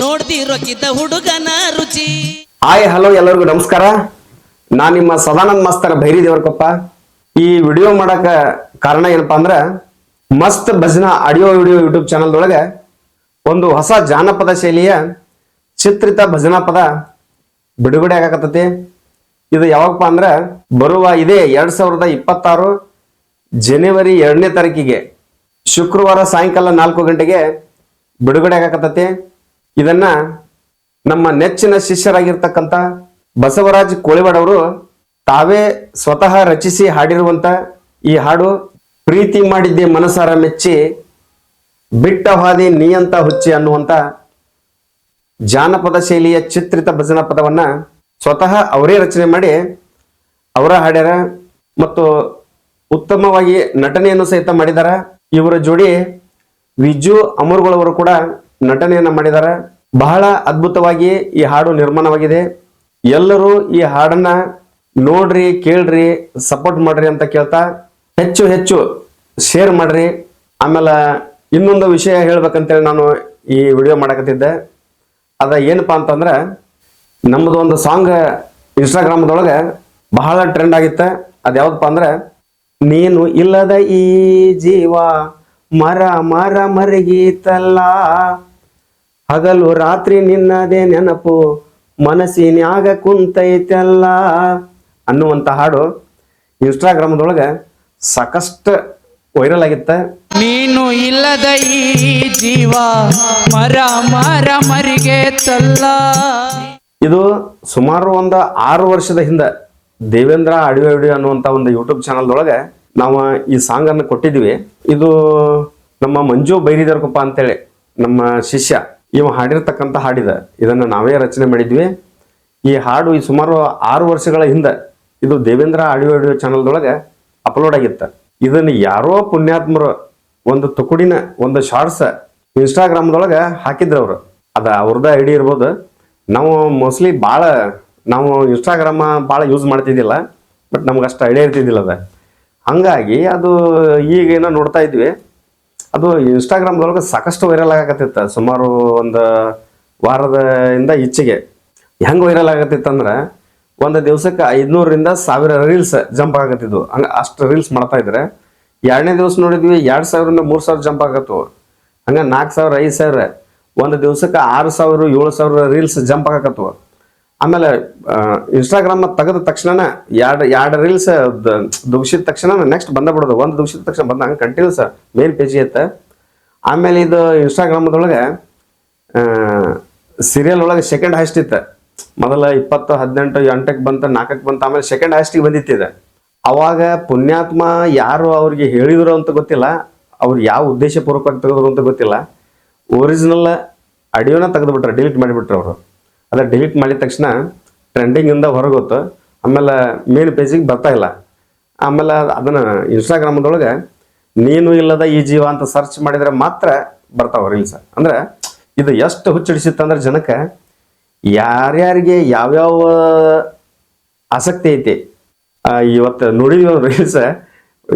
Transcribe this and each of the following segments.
ನೋಡ್ದಿರೋಕಿದ್ದ ಹುಡುಗನ ರುಚಿ. Hi, hello, ಎಲ್ಲರಿಗೂ ನಮಸ್ಕಾರ. ನಾನು ನಿಮ್ಮ ಸದಾನಂದ್ ಮಾಸ್ತರ ಭೈರಿ ದೇವರ್ಕಪ್ಪ. ಈ ವಿಡಿಯೋ ಮಾಡಕ ಕಾರಣ ಏನಪ್ಪಾ ಅಂದ್ರ, ಮಸ್ತ್ ಭಜನಾ ಆಡಿಯೋ ವಿಡಿಯೋ ಯೂಟ್ಯೂಬ್ ಚಾನಲ್ದೊಳಗೆ ಒಂದು ಹೊಸ ಜಾನಪದ ಶೈಲಿಯ ಚಿತ್ರಿತ ಭಜನಾ ಪದ ಬಿಡುಗಡೆ ಆಗಾಕತ್ತೈತಿ. ಇದು ಯಾವಾಗಪ್ಪ ಅಂದ್ರ, ಬರುವ ಇದೇ ಎರಡ್ ಸಾವಿರದ ಇಪ್ಪತ್ತಾರು ಜನವರಿ ಎರಡನೇ ತಾರೀಕಿಗೆ ಶುಕ್ರವಾರ ಸಾಯಂಕಾಲ ನಾಲ್ಕು ಗಂಟೆಗೆ ಬಿಡುಗಡೆ ಆಗಾಕತ್ತೈತಿ. ಇದನ್ನ ನಮ್ಮ ನೆಚ್ಚಿನ ಶಿಷ್ಯರಾಗಿರ್ತಕ್ಕಂಥ ಬಸವರಾಜ್ ಕೋಳಿವಾಡ್ ಅವರು ತಾವೇ ಸ್ವತಃ ರಚಿಸಿ ಹಾಡಿರುವಂತ ಈ ಹಾಡು ಪ್ರೀತಿ ಮಾಡಿದ್ದೆ ಮನಸಾರ ಮೆಚ್ಚಿ, ಬಿಟ್ಟ ಹಾದಿ ನೀಯಂತ ಹುಚ್ಚಿ ಅನ್ನುವಂತ ಜಾನಪದ ಶೈಲಿಯ ಚಿತ್ರಿತ ಭಜನಾ ಪದವನ್ನ ಸ್ವತಃ ಅವರೇ ರಚನೆ ಮಾಡಿ ಅವರ ಹಾಡ್ಯಾರ ಮತ್ತು ಉತ್ತಮವಾಗಿ ನಟನೆಯನ್ನು ಸಹಿತ ಮಾಡಿದಾರ. ಇವರ ಜೋಡಿ ವಿಜು ಅಮರ್ಗಳವರು ಕೂಡ ನಟನೆಯನ್ನ ಮಾಡಿದ್ದಾರೆ. ಬಹಳ ಅದ್ಭುತವಾಗಿ ಈ ಹಾಡು ನಿರ್ಮಾಣವಾಗಿದೆ. ಎಲ್ಲರೂ ಈ ಹಾಡನ್ನ ನೋಡ್ರಿ, ಕೇಳ್ರಿ, ಸಪೋರ್ಟ್ ಮಾಡ್ರಿ ಅಂತ ಕೇಳ್ತಾ ಹೆಚ್ಚು ಹೆಚ್ಚು ಶೇರ್ ಮಾಡ್ರಿ. ಆಮೇಲೆ ಇನ್ನೊಂದು ವಿಷಯ ಹೇಳ್ಬೇಕಂತೇಳಿ ನಾನು ಈ ವಿಡಿಯೋ ಮಾಡಕತ್ತಿದ್ದೆ. ಅದ ಏನಪ್ಪಾ ಅಂತಂದ್ರೆ ನಮ್ಮದು ಒಂದು ಸಾಂಗ್ ಇನ್ಸ್ಟಾಗ್ರಾಮ್ದೊಳಗೆ ಬಹಳ ಟ್ರೆಂಡ್ ಆಗಿತ್ತ. ಅದು ಯಾವ್ದಪ್ಪ ಅಂದ್ರೆ, ನೀನು ಇಲ್ಲದ ಈ ಜೀವ ಮರ ಮರ ಮರಗೀತಲ್ಲ ಹಗಲು ರಾತ್ರಿ ನಿನ್ನದೇ ನೆನಪು ಮನಸ್ಸಿನಾಗ ಕುಂತೈತಲ್ಲ. ಅನ್ನುವಂಥ ಹಾಡು ಇನ್ಸ್ಟಾಗ್ರಾಮ್ದೊಳಗೆ ಸಾಕಷ್ಟು ವೈರಲ್ ಆಗಿತ್ತ. ನೀನು ಇಲ್ಲದ ಈ ಜೀವ ಮರ ಮರ ಮರಿಗೆ ತಲ್ಲ. ಇದು ಸುಮಾರು ಒಂದು ಆರು ವರ್ಷದ ಹಿಂದೆ ದೇವೇಂದ್ರ ಆಡಿಯೋ ವಿಡಿಯೋ ಅನ್ನುವಂಥ ಒಂದು ಯೂಟ್ಯೂಬ್ ಚಾನಲ್ದೊಳಗೆ ನಾವು ಈ ಸಾಂಗ್ ಅನ್ನು ಕೊಟ್ಟಿದ್ವಿ. ಇದು ನಮ್ಮ ಮಂಜು ಬೈರಿದರ್ಕಪ್ಪ ಅಂತೇಳಿ, ನಮ್ಮ ಶಿಷ್ಯ. ಇವ ಹಾಡಿರ್ತಕ್ಕಂಥ ಹಾಡಿದ. ಇದನ್ನು ನಾವೇ ರಚನೆ ಮಾಡಿದ್ವಿ. ಈ ಹಾಡು ಈ ಸುಮಾರು ಆರು ವರ್ಷಗಳ ಹಿಂದೆ ಇದು ದೇವೇಂದ್ರ ಆಡಿಯೋ ಆಡಿಯೋ ಚಾನಲ್ದೊಳಗೆ ಅಪ್ಲೋಡ್ ಆಗಿತ್ತು. ಇದನ್ನು ಯಾರೋ ಪುಣ್ಯಾತ್ಮರು ಒಂದು ತುಕುಡಿನ, ಒಂದು ಶಾರ್ಟ್ಸ್ ಇನ್ಸ್ಟಾಗ್ರಾಮ್ದೊಳಗೆ ಹಾಕಿದ್ರು ಅವರು. ಅದು ಅವ್ರದ್ದು ಡಿ ಇರ್ಬೋದು. ನಾವು ಮೋಸ್ಟ್ಲಿ ಭಾಳ ನಾವು ಇನ್ಸ್ಟಾಗ್ರಾಮ ಭಾಳ ಯೂಸ್ ಮಾಡ್ತಿದ್ದಿಲ್ಲ. ಬಟ್ ನಮ್ಗೆ ಅಷ್ಟು ಐಡಿಯಾ ಇರ್ತಿದ್ದಿಲ್ಲ ಅದ. ಹಂಗಾಗಿ ಅದು ಈಗೇನೋ ನೋಡ್ತಾ ಇದ್ವಿ. ಅದು ಇನ್ಸ್ಟಾಗ್ರಾಮ್ದೊಳಗೆ ಸಾಕಷ್ಟು ವೈರಲ್ ಆಗಕತ್ತಿತ್ತು. ಸುಮಾರು ಒಂದು ವಾರದ ಇಂದ ಈಚೆಗೆ ಹೆಂಗೆ ವೈರಲ್ ಆಗತ್ತಿತ್ತು ಅಂದ್ರೆ ಒಂದು ದಿವಸಕ್ಕೆ ಐದುನೂರರಿಂದ ಸಾವಿರ ರೀಲ್ಸ್ ಜಂಪ್ ಆಗತ್ತಿದ್ವು ಹಂಗೆ ಅಷ್ಟು ರೀಲ್ಸ್ ಮಾಡ್ತಾ ಇದ್ರೆ ಎರಡನೇ ದಿವಸ ನೋಡಿದ್ವಿ ಎರಡು ಸಾವಿರದಿಂದ ಮೂರು ಸಾವಿರ ಜಂಪ್ ಆಗತ್ತು. ಹಂಗೆ ನಾಲ್ಕು ಸಾವಿರ, ಐದು ಸಾವಿರ, ಒಂದು ದಿವಸಕ್ಕೆ ಆರು ಸಾವಿರ, ಏಳು ಸಾವಿರ ರೀಲ್ಸ್ ಜಂಪ್ ಆಗಕತ್ವು ಆಮೇಲೆ ಇನ್ಸ್ಟಾಗ್ರಾಮ್ ತೆಗೆದ ತಕ್ಷಣ ಎರಡು ಎರಡು ರೀಲ್ಸ್ ದುಗ್ಸಿದ ತಕ್ಷಣ ನೆಕ್ಸ್ಟ್ ಬಂದ ಬಿಡೋದು ಒಂದು ದುಗ್ಸಿದ ತಕ್ಷಣ ಬಂದ ಹಂಗೆ ಕಂಟಿನ್ಯೂಸ್ ಮೇನ್ ಪೇಜ್ ಐತೆ. ಆಮೇಲೆ ಇದು ಇನ್ಸ್ಟಾಗ್ರಾಮದೊಳಗೆ ಸೀರಿಯಲ್ ಒಳಗೆ ಸೆಕೆಂಡ್ ಹೈಸ್ಟ್ ಇತ್ತು ಮೊದಲ ಇಪ್ಪತ್ತು, ಹದಿನೆಂಟು ಎಂಟಕ್ಕೆ ಬಂತ ನಾಲ್ಕಕ್ಕೆ ಬಂತ, ಆಮೇಲೆ ಸೆಕೆಂಡ್ ಹೈಸ್ಟಿಗೆ ಬಂದಿತ್ತಿದೆ ಅವಾಗ ಪುಣ್ಯಾತ್ಮ ಯಾರು ಅವ್ರಿಗೆ ಹೇಳಿದ್ರು ಅಂತ ಗೊತ್ತಿಲ್ಲ. ಅವ್ರು ಯಾವ ಉದ್ದೇಶಪೂರ್ವಕವಾಗಿ ತೆಗೆದ್ರು ಅಂತ ಗೊತ್ತಿಲ್ಲ. ಒರಿಜಿನಲ್ ಆಡಿಯೋನ ತೆಗೆದುಬಿಟ್ರೆ ಡಿಲೀಟ್ ಮಾಡಿಬಿಟ್ರು ಅವರು. ಅದ ಡಿಲೀಟ್ ಮಾಡಿದ ತಕ್ಷಣ ಟ್ರೆಂಡಿಂಗಿಂದ ಹೊರಗೋತು. ಆಮೇಲೆ ಮೇನ್ ಪೇಜಿಗೆ ಬರ್ತಾ ಇಲ್ಲ. ಆಮೇಲೆ ಅದನ್ನು ಇನ್ಸ್ಟಾಗ್ರಾಮ್ದೊಳಗೆ ನೀನು ಇಲ್ಲದ ಈ ಜೀವ ಅಂತ ಸರ್ಚ್ ಮಾಡಿದ್ರೆ ಮಾತ್ರ ಬರ್ತಾವೆ ರೀಲ್ಸ್ ಅಂದ್ರೆ ಇದು ಎಷ್ಟು ಹುಚ್ಚಿಡಿಸಿತ್ತಂದ್ರೆ ಜನಕ್ಕೆ ಯಾರ್ಯಾರಿಗೆ ಯಾವ್ಯಾವ ಆಸಕ್ತಿ ಐತಿ. ಇವತ್ತು ನೋಡಿದ್ವಿ ರೀಲ್ಸ್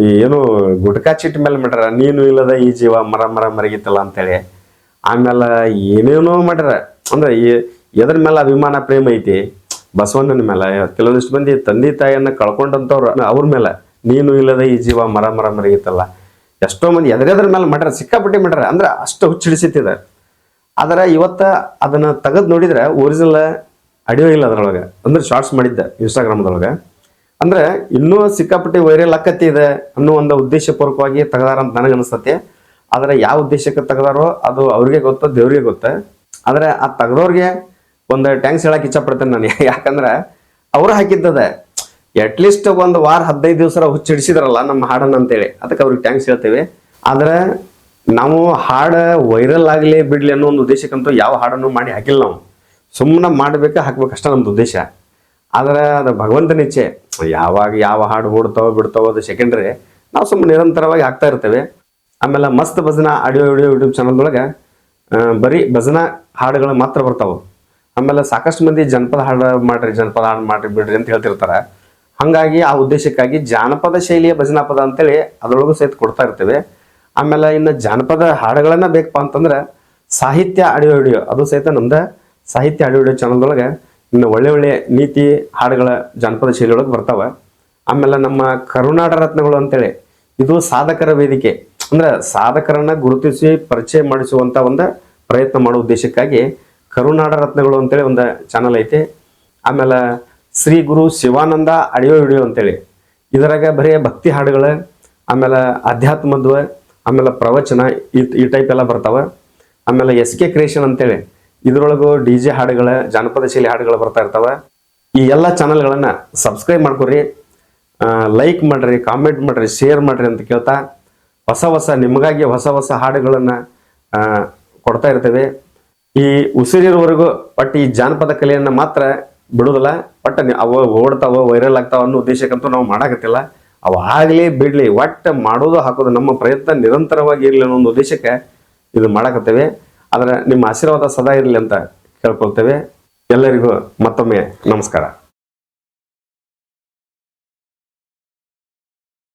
ಏನು ಗುಟ್ಕಾ ಚೀಟ್ ಮೇಲೆ ಮಾಡ್ಯಾರ, ನೀನು ಇಲ್ಲದ ಈ ಜೀವ ಮರ ಮರ ಮರಗಿತ್ತಲ್ಲ ಅಂತೇಳಿ. ಆಮೇಲೆ ಏನೇನೋ ಮಾಡ್ಯಾರ. ಅಂದ್ರೆ ಈ- ಎದ್ರ ಮೇಲೆ ಅಭಿಮಾನ, ಪ್ರೇಮ ಐತಿ? ಬಸವಣ್ಣನ ಮೇಲೆ. ಕೆಲವೊಂದಿಷ್ಟು ಮಂದಿ ತಂದೆ ತಾಯಿಯನ್ನು ಕಳ್ಕೊಂಡಂಥವ್ರು ಅವ್ರ ಮೇಲೆ. ನೀನು ಇಲ್ಲದ ಈ ಜೀವ ಮರ ಮರ ಮರಗಿತ್ತಲ್ಲ ಎಷ್ಟೋ ಮಂದಿ ಎದ್ರೆದ್ರ ಮೇಲೆ ಮಾಡ್ಯಾರ, ಸಿಕ್ಕಾಪಟ್ಟಿ ಮಾಡ್ಯಾರ. ಅಂದ್ರೆ ಅಷ್ಟು ಹುಚ್ಚಿಡಿಸಿತ್ತಿದೆ ಆದ್ರೆ ಇವತ್ತ ಅದನ್ನ ತೆಗೆದು ನೋಡಿದ್ರೆ ಒರಿಜಿನಲ್ ಅಡಿಯೋ ಇಲ್ಲ ಅದ್ರೊಳಗೆ. ಅಂದ್ರೆ ಶಾರ್ಟ್ಸ್ ಮಾಡಿದ್ದೆ ಇನ್ಸ್ಟಾಗ್ರಾಮ್ದೊಳಗೆ ಅಂದ್ರೆ ಇನ್ನೂ ಸಿಕ್ಕಾಪಟ್ಟಿ ವೈರಲ್ ಆಕತಿ ಇದೆ ಅನ್ನೋ ಒಂದು ಉದ್ದೇಶಪೂರ್ವಕವಾಗಿ ತೆಗೆದಾರ ಅಂತ ನನಗೆ ಅನಿಸ್ತತಿ. ಆದ್ರೆ ಯಾವ ಉದ್ದೇಶಕ್ಕೆ ತೆಗೆದಾರೋ ಅದು ಅವ್ರಿಗೆ ಗೊತ್ತೋ, ದೇವ್ರಿಗೆ ಗೊತ್ತ. ಆದ್ರೆ ಆ ತೆಗ್ದವ್ರಿಗೆ ಒಂದು ಟ್ಯಾಂಕ್ಸ್ ಹೇಳಕ್ ಇಚ್ಛಪಡ್ತೇನೆ ನಾನು. ಯಾಕಂದ್ರೆ ಅವ್ರು ಹಾಕಿದ್ದದೆ. ಅಟ್ಲೀಸ್ಟ್ ಒಂದು ವಾರ ಹದಿನೈದು ದಿವಸ ಹುಚ್ಚಿಡಿಸಿದ್ರಲ್ಲ ನಮ್ಮ ಹಾಡನ್ನ ಅಂತೇಳಿ. ಅದಕ್ಕೆ ಅವ್ರಿಗೆ ಟ್ಯಾಂಕ್ಸ್ ಹೇಳ್ತೇವೆ. ಆದ್ರೆ ನಾವು ಹಾಡು ವೈರಲ್ ಆಗಲಿ ಬಿಡ್ಲಿ ಅನ್ನೋ ಒಂದು ಉದ್ದೇಶಕ್ಕಂತೂ ಯಾವ ಹಾಡನ್ನು ಮಾಡಿ ಹಾಕಿಲ್ಲ ನಾವು. ಸುಮ್ಮನೆ ಮಾಡ್ಬೇಕು ಹಾಕ್ಬೇಕಷ್ಟ ನಮ್ದು ಉದ್ದೇಶ. ಆದ್ರೆ ಅದು ಭಗವಂತನ ಇಚ್ಛೆ. ಯಾವಾಗ ಯಾವ ಹಾಡು ಓಡ್ತಾವೋ ಬಿಡ್ತಾವೋ ಅದು ಸೆಕೆಂಡ್ರಿ ನಾವು ಸುಮ್ಮನೆ ನಿರಂತರವಾಗಿ ಹಾಕ್ತಾ ಇರ್ತೇವೆ. ಆಮೇಲೆ ಮಸ್ತ್ ಭಜನಾ ಆಡಿಯೋ, ವಿಡಿಯೋ ಯೂಟ್ಯೂಬ್ ಚಾನಲ್ದೊಳಗೆ ಬರೀ ಭಜನಾ ಹಾಡುಗಳು ಮಾತ್ರ ಬರ್ತಾವೆ. ಆಮೇಲೆ ಸಾಕಷ್ಟು ಮಂದಿ ಜನಪದ ಹಾಡು ಮಾಡ್ರಿ, ಜನಪದ ಹಾಡು ಮಾಡ್ರಿ ಬಿಡ್ರಿ ಅಂತ ಹೇಳ್ತಿರ್ತಾರೆ. ಹಾಗಾಗಿ ಆ ಉದ್ದೇಶಕ್ಕಾಗಿ ಜಾನಪದ ಶೈಲಿಯ ಭಜನಾ ಪದ ಅಂತೇಳಿ ಅದರೊಳಗೂ ಸಹಿತ ಕೊಡ್ತಾ ಇರ್ತೇವೆ. ಆಮೇಲೆ ಇನ್ನು ಜಾನಪದ ಹಾಡುಗಳನ್ನ ಬೇಕಪ್ಪ ಅಂತಂದ್ರೆ ಸಾಹಿತ್ಯ ಆಡಿಯೋ ವಿಡಿಯೋ ಅದು ಸಹಿತ ನಮ್ದು ಸಾಹಿತ್ಯ ಆಡಿಯೋ ವಿಡಿಯೋ ಚಾನಲ್ದೊಳಗೆ ಇನ್ನು ಒಳ್ಳೆ ಒಳ್ಳೆ ನೀತಿ ಹಾಡುಗಳ ಜಾನಪದ ಶೈಲಿಯೊಳಗೆ ಬರ್ತಾವೆ. ಆಮೇಲೆ ನಮ್ಮ ಕರುನಾಡ ರತ್ನಗಳು ಅಂತೇಳಿ, ಇದು ಸಾಧಕರ ವೇದಿಕೆ. ಅಂದ್ರೆ ಸಾಧಕರನ್ನ ಗುರುತಿಸಿ ಪರಿಚಯ ಮಾಡಿಸುವಂತ ಒಂದು ಪ್ರಯತ್ನ ಮಾಡೋ ಉದ್ದೇಶಕ್ಕಾಗಿ ಕರುನಾಡ ರತ್ನಗಳು ಅಂತೇಳಿ ಒಂದು ಚಾನಲ್ ಐತಿ. ಆಮೇಲೆ ಶ್ರೀ ಗುರು ಶಿವಾನಂದ ಆಡಿಯೋ ವಿಡಿಯೋ ಅಂತೇಳಿ. ಇದರಾಗ ಬರೀ ಭಕ್ತಿ ಹಾಡುಗಳು, ಆಮೇಲೆ ಅಧ್ಯಾತ್ಮದ್ವ, ಆಮೇಲೆ ಪ್ರವಚನ ಈ ಟೈಪ್ ಎಲ್ಲ ಬರ್ತಾವೆ. ಆಮೇಲೆ ಎಸ್ ಕೆ ಕ್ರಿಯೇಷನ್ ಅಂತೇಳಿ. ಇದರೊಳಗೂ ಡಿ ಜೆ ಹಾಡುಗಳ, ಜಾನಪದ ಶೈಲಿ ಹಾಡುಗಳು ಬರ್ತಾ ಇರ್ತಾವೆ. ಈ ಎಲ್ಲ ಚಾನಲ್ಗಳನ್ನು ಸಬ್ಸ್ಕ್ರೈಬ್ ಮಾಡ್ಕೊರಿ ಲೈಕ್ ಮಾಡಿರಿ ಕಾಮೆಂಟ್ ಮಾಡಿರಿ ಶೇರ್ ಮಾಡಿರಿ ಅಂತ ಕೇಳ್ತಾ ಹೊಸ ಹೊಸ, ನಿಮಗಾಗಿ ಹೊಸ ಹೊಸ ಹಾಡುಗಳನ್ನು ಕೊಡ್ತಾ ಇರ್ತೇವೆ. ಈ ಉಸಿರಿರುವವರೆಗೂ ಬಟ್ ಈ ಜಾನಪದ ಕಲೆಯನ್ನ ಮಾತ್ರ ಬಿಡುದಿಲ್ಲ ಬಟ್ ಅವ ಓಡ್ತಾವ ವೈರಲ್ ಆಗ್ತಾವ ಅನ್ನೋ ಉದ್ದೇಶಕ್ಕಂತೂ ನಾವು ಮಾಡಾಕತ್ತಿಲ್ಲ. ಅವ ಆಗ್ಲಿ ಬಿಡ್ಲಿ, ಒಟ್ಟು ಮಾಡೋದು ಹಾಕೋದು ನಮ್ಮ ಪ್ರಯತ್ನ ನಿರಂತರವಾಗಿ ಇರಲಿ ಅನ್ನೋ ಒಂದು ಉದ್ದೇಶಕ್ಕೆ ಇದು ಮಾಡಾಕತ್ತೇವೆ. ಆದ್ರೆ ನಿಮ್ಮ ಆಶೀರ್ವಾದ ಸದಾ ಇರಲಿ ಅಂತ ಕೇಳ್ಕೊಳ್ತೇವೆ. ಎಲ್ಲರಿಗೂ ಮತ್ತೊಮ್ಮೆ ನಮಸ್ಕಾರ.